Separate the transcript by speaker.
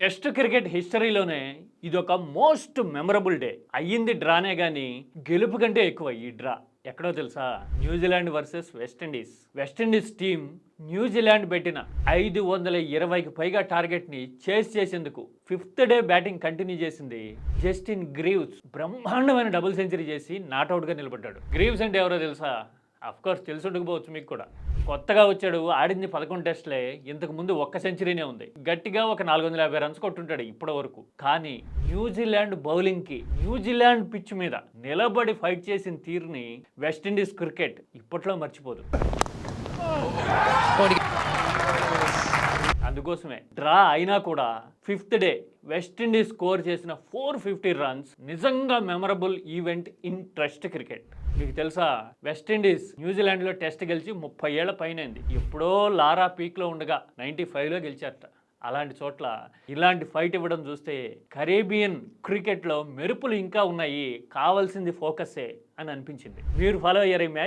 Speaker 1: Test cricket హిస్టరీలోనే ఇదొక most memorable day. అయ్యింది డ్రానే కానీ గెలుపు కంటే ఎక్కువ ఈ డ్రా. ఎక్కడో తెలుసా? New Zealand versus West Indies West Indies team New Zealand పెట్టిన ఐదు వందల ఇరవైకి పైగా టార్గెట్ని చేస్ చేసేందుకు ఫిఫ్త్ డే బ్యాటింగ్ కంటిన్యూ చేసింది జస్టిన్ గ్రీవ్స్. బ్రహ్మాండమైన డబుల్ సెంచరీ చేసి నాట్అవుట్గా నిలబడ్డాడు. గ్రీవ్స్ అంటే ఎవరో తెలుసా? అఫ్కోర్స్ తెలిసి ఉండకపోవచ్చు మీకు కూడా. కొత్తగా వచ్చాడు ఆడింది పదకొండు టెస్ట్లే ఇంతకు ముందు ఒక్క సెంచరీనే ఉంది. గట్టిగా ఒక నాలుగు వందల యాభై రన్స్ కొట్టుంటాడు ఇప్పటి వరకు కానీ న్యూజిలాండ్ బౌలింగ్కి న్యూజిలాండ్ పిచ్ మీద నిలబడి ఫైట్ చేసిన తీరుని వెస్టిండీస్ క్రికెట్ ఇప్పట్లో మర్చిపోదు. కోసమే. డ్రా అయినా కూడా ఫిఫ్త్ డే వెస్టిండీస్ స్కోర్ చేసిన ఫోర్ ఫిఫ్టీ రన్స్ నిజంగా memorable event in test cricket. మీకు తెలుసా? వెస్టిండీస్ న్యూజిలాండ్లో టెస్ట్ గెలిచి ముప్పై ఏళ్ళ పైనైంది. ఎప్పుడో లారా పీక్లో ఉండగా నైంటీ ఫైవ్లో గెలిచారట. అలాంటి చోట్ల ఇలాంటి ఫైట్ ఇవ్వడం చూస్తే కరేబియన్ క్రికెట్లో మెరుపులు ఇంకా ఉన్నాయి. కావాల్సింది ఫోకసే అని అనిపించింది. మీరు ఫాలో అయ్యారు ఈ మ్యాచ్?